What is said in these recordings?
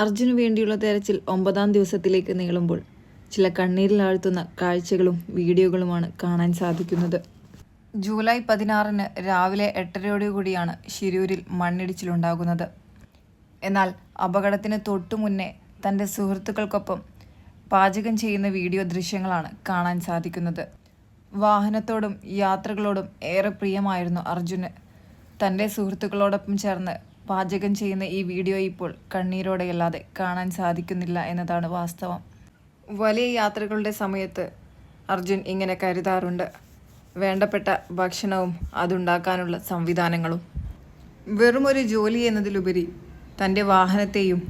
അർജുന് വേണ്ടിയുള്ള തെരച്ചിൽ ഒമ്പതാം ദിവസത്തിലേക്ക് നീളുമ്പോൾ ചില കണ്ണീരിലാഴ്ത്തുന്ന കാഴ്ചകളും വീഡിയോകളുമാണ് കാണാൻ സാധിക്കുന്നത്. ജൂലൈ പതിനാറിന് രാവിലെ എട്ടരയോടുകൂടിയാണ് ശിരൂരിൽ മണ്ണിടിച്ചിലുണ്ടാകുന്നത്. എന്നാൽ അപകടത്തിന് തൊട്ടു മുന്നേ തന്റെ സുഹൃത്തുക്കൾക്കൊപ്പം പാചകം ചെയ്യുന്ന വീഡിയോ ദൃശ്യങ്ങളാണ് കാണാൻ സാധിക്കുന്നത്. വാഹനത്തോടും യാത്രകളോടും ഏറെ പ്രിയമായിരുന്നു അർജുന്. തന്റെ സുഹൃത്തുക്കളോടൊപ്പം ചേർന്ന് പാചകം ചെയ്യുന്ന ഈ വീഡിയോ ഇപ്പോൾ കണ്ണീരോടെയല്ലാതെ കാണാൻ സാധിക്കുന്നില്ല എന്നതാണ് വാസ്തവം. വലിയ യാത്രകളുടെ സമയത്ത് അർജുൻ ഇങ്ങനെ കരുതാറുണ്ട്. വേണ്ടപ്പെട്ട ഭക്ഷണവും അതുണ്ടാക്കാനുള്ള സംവിധാനങ്ങളും. വെറുമൊരു ജോലി എന്നതിലുപരി തന്റെ വാഹനത്തെയും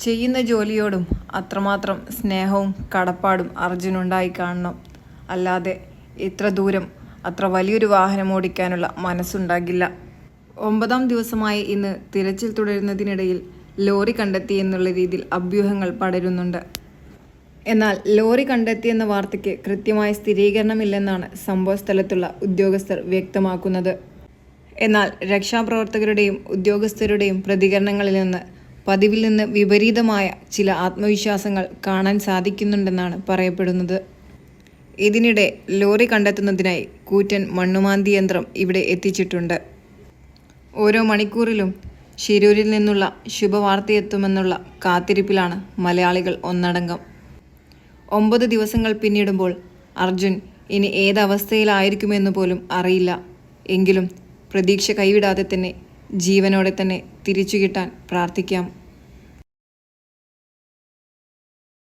ചെയ്യുന്ന ജോലിയോടും അത്രമാത്രം സ്നേഹവും കടപ്പാടും അർജുനുണ്ടായി കാണണം. അല്ലാതെ ഇത്ര ദൂരം അത്ര വലിയൊരു വാഹനം ഓടിക്കാനുള്ള മനസ്സുണ്ടാകില്ല. ഒമ്പതാം ദിവസമായി ഇന്ന് തിരച്ചിൽ തുടരുന്നതിനിടയിൽ ലോറി കണ്ടെത്തി എന്നുള്ള രീതിയിൽ അഭ്യൂഹങ്ങൾ പടരുന്നുണ്ട്. എന്നാൽ ലോറി കണ്ടെത്തിയെന്ന വാർത്തയ്ക്ക് കൃത്യമായ സ്ഥിരീകരണമില്ലെന്നാണ് സംഭവസ്ഥലത്തുള്ള ഉദ്യോഗസ്ഥർ വ്യക്തമാക്കുന്നത്. എന്നാൽ രക്ഷാപ്രവർത്തകരുടെയും ഉദ്യോഗസ്ഥരുടെയും പ്രതികരണങ്ങളിൽ നിന്ന് പതിവിൽ നിന്ന് വിപരീതമായ ചില ആത്മവിശ്വാസങ്ങൾ കാണാൻ സാധിക്കുന്നുണ്ടെന്നാണ് പറയപ്പെടുന്നത്. ഇതിനിടെ ലോറി കണ്ടെത്തുന്നതിനായി കൂറ്റൻ മണ്ണുമാന്തി യന്ത്രം ഇവിടെ എത്തിച്ചിട്ടുണ്ട്. ഓരോ മണിക്കൂറിലും ശിരൂരിൽ നിന്നുള്ള ശുഭവാർത്തയെത്തുമെന്നുള്ള കാത്തിരിപ്പിലാണ് മലയാളികൾ ഒന്നടങ്കം. ഒമ്പത് ദിവസങ്ങൾ പിന്നിടുമ്പോൾ അർജുൻ ഇനി ഏതവസ്ഥയിലായിരിക്കുമെന്ന് പോലും അറിയില്ല. എങ്കിലും പ്രതീക്ഷ കൈവിടാതെ തന്നെ ജീവനോടെ തന്നെ തിരിച്ചു കിട്ടാൻ പ്രാർത്ഥിക്കാം.